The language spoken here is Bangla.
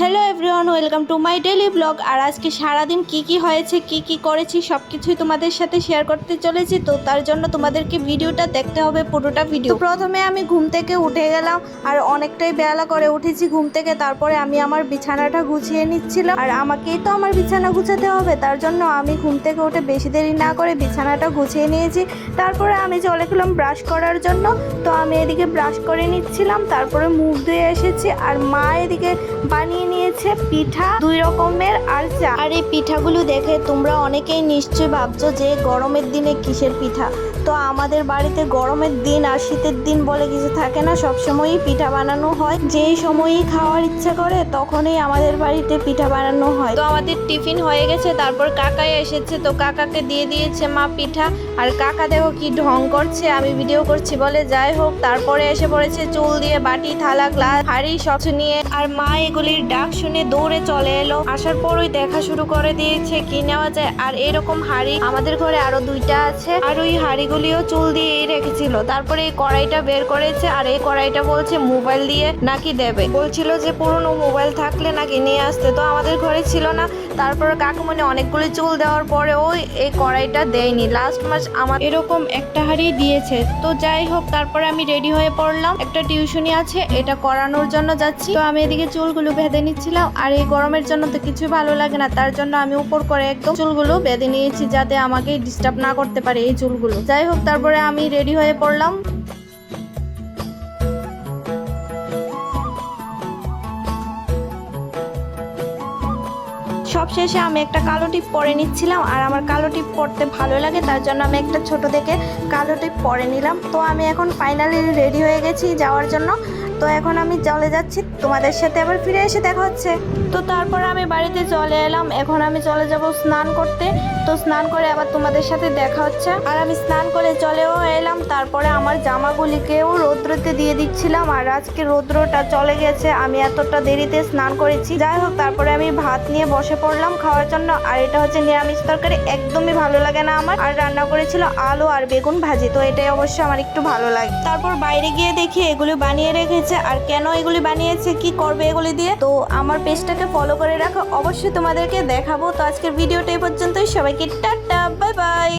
Hello everyone welcome to my daily blog আর আজকে সারাদিন কি কি হয়েছে, কি কি করেছি সব কিছুই তোমাদের সাথে শেয়ার করতে চলেছি। তো তার জন্য তোমাদেরকে ভিডিওটা দেখতে হবে, পুরোটা ভিডিও প্রথমে আমি ঘুম থেকে উঠে গেলাম, আর অনেকটাই বেলা করে উঠেছি ঘুম থেকে। তারপরে আমি আমার বিছানাটা গুছিয়ে নিচ্ছিলাম। আর আমাকেই তো আমার বিছানা গুছাতে হবে, তার জন্য আমি ঘুম থেকে উঠে বেশি দেরি না করে বিছানাটা গুছিয়ে নিয়েছি। তারপরে আমি চলে গেলাম ব্রাশ করার জন্য। তো আমি এদিকে ব্রাশ করে নিচ্ছিলাম, তারপরে মুখ ধুয়ে এসেছি। আর মা এদিকে বানিয়ে নিয়েছে পিঠা দুই রকমের আর চা। আর এই পিঠাগুলো দেখে তোমরা অনেকেই নিশ্চয়ই ভাবছ যে গরমের দিনে কিসের পিঠা? তো আমাদের বাড়িতে গরমের দিন আর শীতের দিন বলে কিছু থাকে না। সবসময়ই পিঠা বানানো হয়। যেই সময়ই খাওয়ার ইচ্ছা করে, তখনই আমাদের বাড়িতে পিঠা বানানো হয়। তো আমাদের টিফিন হয়ে গেছে, তারপর কাকাই এসেছে। তো কাকাকে দিয়ে দিয়েছে মা পিঠা। আর কাকা দেখো কি ঢং করছে, আমি ভিডিও করছি বলে যাই হোক। তারপরে এসে পড়েছে চুল দিয়ে বাটি, থালা, গ্লাস, হাড়ি, সব নিয়ে। আর মা এগুলির ডাক শুনে দৌড়ে চলে এলো। আসার পরই দেখা শুরু করে দিয়েছে, কি নেওয়া যায়। আর এরকম হাড়ি আমাদের ঘরে আরও দুইটা আছে। আর ওই হাড়িগুলিও চুল দিয়েই রেখেছিল। তারপরে এই কড়াইটা বের করেছে আর এই কড়াইটা বলছে মোবাইল দিয়ে নাকি দেবে। বলছিল যে, পুরনো মোবাইল থাকলে নাকি নিয়ে আসতে। তো আমাদের ঘরে ছিল না। তারপর কাকুমনি অনেকগুলি চুল দেওয়ার পরে ওই এই কড়াইটা দেয়নি। লাস্ট মাস আমার এরকম একটা হাড়ি দিয়েছে। তো যাই হোক, তারপরে আমি রেডি হয়ে পড়লাম। একটা টিউশনি আছে, এটা করানোর জন্য যাচ্ছি। তো আমি এদিকে চুলগুলো বেঁধে নিচ্ছিলাম। আর এই গরমের জন্য তো কিছু ভালো লাগে না। তার জন্য আমি উপর করে একদম চুলগুলো বেঁধে নিয়েছি যাতে আমাকে ডিস্টার্ব না করতে পারে এই চুলগুলো। যাই হোক তারপরে আমি রেডি হয়ে পড়লাম। সবশেষে আমি একটা কালো টিপ পরে নিচ্ছিলাম, আর আমার কালো টিপ পরতে ভালো লাগে, তার জন্য আমি একটা ছোট থেকে কালো টিপ পরে নিলাম। তো আমি এখন ফাইনালি রেডি হয়ে গেছি যাওয়ার জন্য। তো এখন আমি চলে যাচ্ছি। তোমাদের সাথে আবার ফিরে এসে দেখা হচ্ছে। তো তারপর আমি বাড়িতে চলে এলাম। এখন আমি চলে যাব স্নান করতে। তো স্নান করে আবার তোমাদের সাথে দেখা হচ্ছে। আর আমি স্নান করে চলেও এলাম। তারপরে আমার জামাগুলিকেও রৌদ্রতে দিয়ে দিচ্ছিলাম। আর আজকে রৌদ্রটা চলে গেছে। আমি এতটা দেরিতে স্নান করেছি। যাই হোক, তারপরে আমি ভাত নিয়ে বসে পড়লাম খাওয়ার জন্য। আর এটা হচ্ছে নিরামিষ তরকারি। একদমই ভালো লাগে না আমার। আর রান্না করেছিল আলু আর বেগুন ভাজি। তো এটাই অবশ্যই আমার একটু ভালো লাগে। তারপর বাইরে গিয়ে দেখি এগুলো বানিয়ে রেখেছে। আর কেন এগুলি বানিয়েছে, কি করবে এগুলি দিয়ে, তো আমার পেজটাকে ফলো করে রাখো। অবশ্যই তোমাদেরকে দেখাবো। তো আজকের ভিডিওটা এই পর্যন্তই। সবাইকে টাটা বাই বাই